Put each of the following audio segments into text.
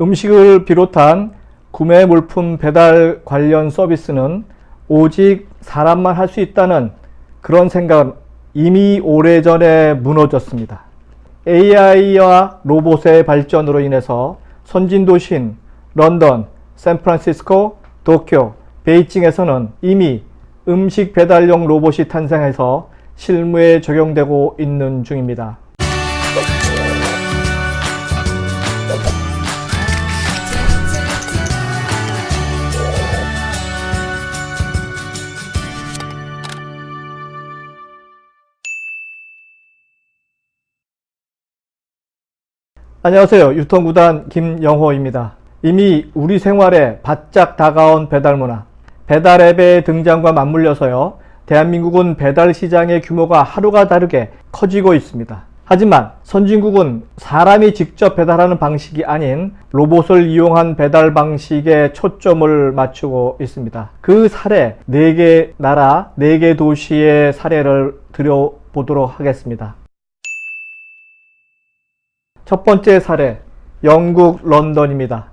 음식을 비롯한 구매 물품 배달 관련 서비스는 오직 사람만 할 수 있다는 그런 생각은 이미 오래전에 무너졌습니다. AI와 로봇의 발전으로 인해서 선진 도시인 런던, 샌프란시스코, 도쿄, 베이징에서는 이미 음식 배달용 로봇이 탄생해서 실무에 적용되고 있는 중입니다. 안녕하세요. 유통구단 김영호입니다. 이미 우리 생활에 바짝 다가온 배달 문화, 배달 앱의 등장과 맞물려서요. 대한민국은 배달 시장의 규모가 하루가 다르게 커지고 있습니다. 하지만 선진국은 사람이 직접 배달하는 방식이 아닌 로봇을 이용한 배달 방식에 초점을 맞추고 있습니다. 그 사례 4개 나라, 4개 도시의 사례를 드려보도록 하겠습니다. 첫 번째 사례, 영국 런던입니다.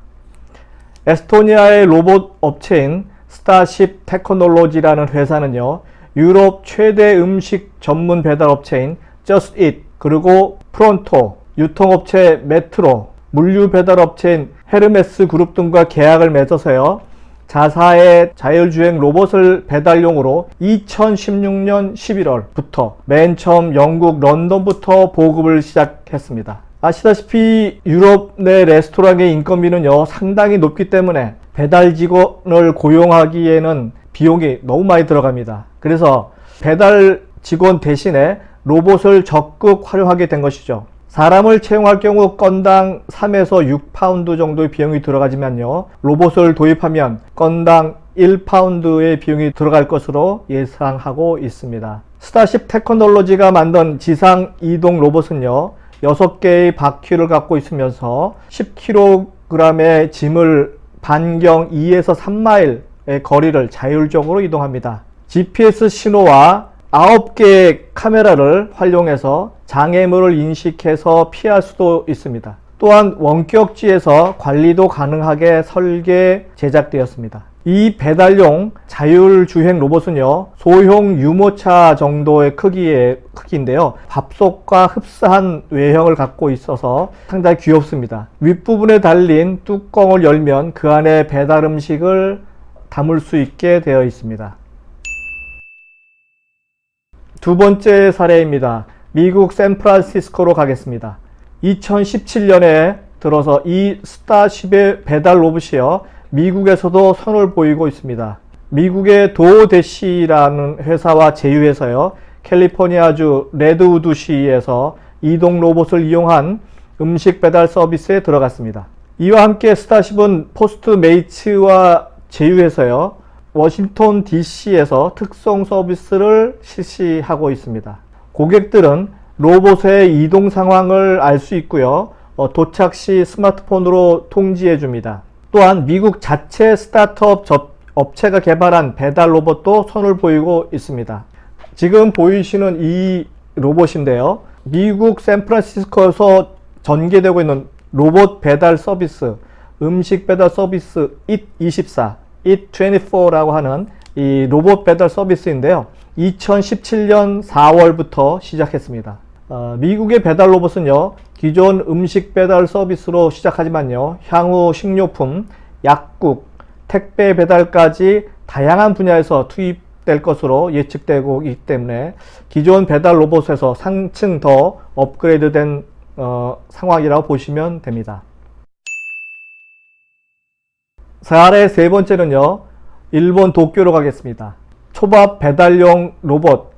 에스토니아의 로봇 업체인 스타쉽 테크놀로지라는 회사는요, 유럽 최대 음식 전문 배달 업체인 Just Eat, 그리고 프론토, 유통업체 메트로, 물류 배달 업체인 헤르메스 그룹 등과 계약을 맺어서요, 자사의 자율주행 로봇을 배달용으로 2016년 11월부터 맨 처음 영국 런던부터 보급을 시작했습니다. 아시다시피 유럽 내 레스토랑의 인건비는요 상당히 높기 때문에 배달 직원을 고용하기에는 비용이 너무 많이 들어갑니다. 그래서 배달 직원 대신에 로봇을 적극 활용하게 된 것이죠. 사람을 채용할 경우 건당 3에서 6파운드 정도의 비용이 들어가지만요. 로봇을 도입하면 건당 1파운드의 비용이 들어갈 것으로 예상하고 있습니다. 스타쉽 테크놀로지가 만든 지상 이동 로봇은요. 6개의 바퀴를 갖고 있으면서 10kg의 짐을 반경 2에서 3마일의 거리를 자율적으로 이동합니다. GPS 신호와 9개의 카메라를 활용해서 장애물을 인식해서 피할 수도 있습니다. 또한 원격지에서 관리도 가능하게 설계 제작되었습니다. 이 배달용 자율주행 로봇은요, 소형 유모차 정도의 크기의 크기인데요. 밥솥과 흡사한 외형을 갖고 있어서 상당히 귀엽습니다. 윗부분에 달린 뚜껑을 열면 그 안에 배달 음식을 담을 수 있게 되어 있습니다. 두 번째 사례입니다. 미국 샌프란시스코로 가겠습니다. 2017년에 들어서 이 스타쉽의 배달 로봇이요. 미국에서도 선을 보이고 있습니다. 미국의 도데시라는 회사와 제휴해서요. 캘리포니아주 레드우드시에서 이동 로봇을 이용한 음식 배달 서비스에 들어갔습니다. 이와 함께 스타쉽은 포스트메이츠와 제휴해서요. 워싱턴 DC에서 특성 서비스를 실시하고 있습니다. 고객들은 로봇의 이동 상황을 알 수 있고요. 어, 도착 시 스마트폰으로 통지해 줍니다. 또한 미국 자체 스타트업 접, 업체가 개발한 배달 로봇도 선을 보이고 있습니다. 지금 보이시는 이 로봇인데요. 미국 샌프란시스코에서 전개되고 있는 로봇 배달 서비스, 음식 배달 서비스 IT24, IT24라고 하는 이 로봇 배달 서비스인데요. 2017년 4월부터 시작했습니다. 어, 미국의 배달 로봇은요, 기존 음식 배달 서비스로 시작하지만요, 향후 식료품, 약국, 택배 배달까지 다양한 분야에서 투입될 것으로 예측되고 있기 때문에 기존 배달 로봇에서 상층 더 업그레이드된 어, 상황이라고 보시면 됩니다. 사례 세 번째는요, 일본 도쿄로 가겠습니다. 초밥 배달용 로봇,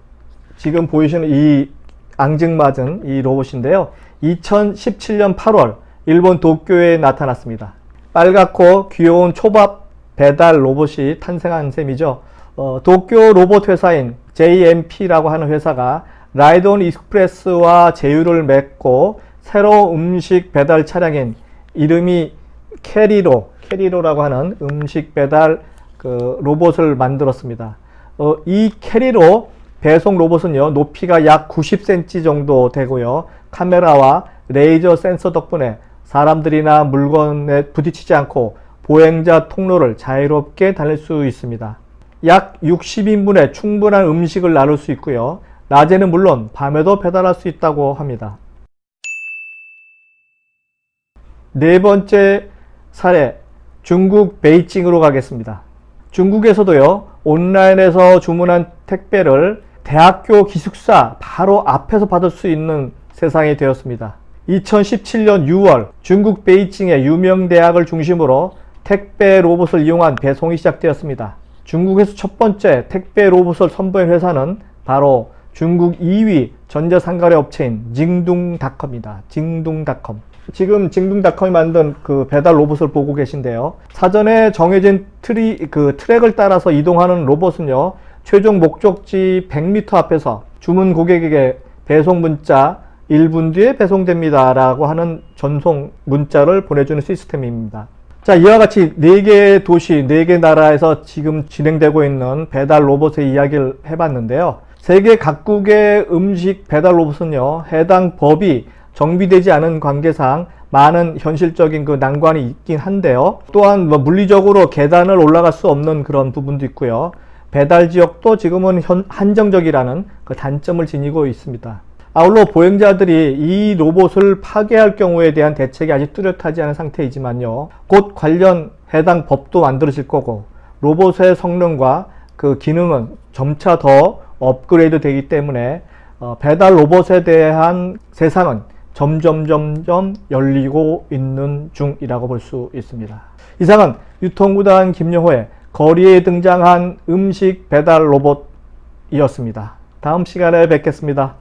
지금 보이시는 이 앙증맞은 이 로봇인데요. 2017년 8월 일본 도쿄에 나타났습니다. 빨갛고 귀여운 초밥 배달 로봇이 탄생한 셈이죠. 어, 도쿄 로봇 회사인 JMP라고 하는 회사가 라이돈 익스프레스와 제휴를 맺고 새로 음식 배달 차량인 이름이 캐리로, 캐리로라고 하는 음식 배달 그 로봇을 만들었습니다. 어, 이 캐리로 배송 로봇은요, 높이가 약 90cm 정도 되고요. 카메라와 레이저 센서 덕분에 사람들이나 물건에 부딪히지 않고 보행자 통로를 자유롭게 달릴 수 있습니다. 약 60인분의 충분한 음식을 나눌 수 있고요. 낮에는 물론 밤에도 배달할 수 있다고 합니다. 네 번째 사례, 중국 베이징으로 가겠습니다. 중국에서도요, 온라인에서 주문한 택배를 대학교 기숙사 바로 앞에서 받을 수 있는 세상이 되었습니다. 2017년 6월 중국 베이징의 유명 대학을 중심으로 택배 로봇을 이용한 배송이 시작되었습니다. 중국에서 첫 번째 택배 로봇을 선보인 회사는 바로 중국 2위 전자상가래 업체인 징둥닷컴입니다. 징둥닷컴. 지금 징둥닷컴이 만든 그 배달 로봇을 보고 계신데요. 사전에 정해진 트리, 그 트랙을 따라서 이동하는 로봇은요, 최종 목적지 100m 앞에서 주문 고객에게 배송 문자 1분 뒤에 배송됩니다. 라고 하는 전송 문자를 보내주는 시스템입니다. 자, 이와 같이 4개의 도시, 4개 나라에서 지금 진행되고 있는 배달 로봇의 이야기를 해봤는데요. 세계 각국의 음식 배달 로봇은요, 해당 법이 정비되지 않은 관계상 많은 현실적인 그 난관이 있긴 한데요. 또한 뭐 물리적으로 계단을 올라갈 수 없는 그런 부분도 있고요. 배달 지역도 지금은 현- 한정적이라는 그 단점을 지니고 있습니다. 아울러 보행자들이 이 로봇을 파괴할 경우에 대한 대책이 아직 뚜렷하지 않은 상태이지만요. 곧 관련 해당 법도 만들어질 거고 로봇의 성능과 그 기능은 점차 더 업그레이드 되기 때문에 어, 배달 로봇에 대한 세상은 점점 점점 열리고 있는 중이라고 볼 수 있습니다. 이상은 유통구단 김영호의 거리에 등장한 음식 배달 로봇이었습니다. 다음 시간에 뵙겠습니다.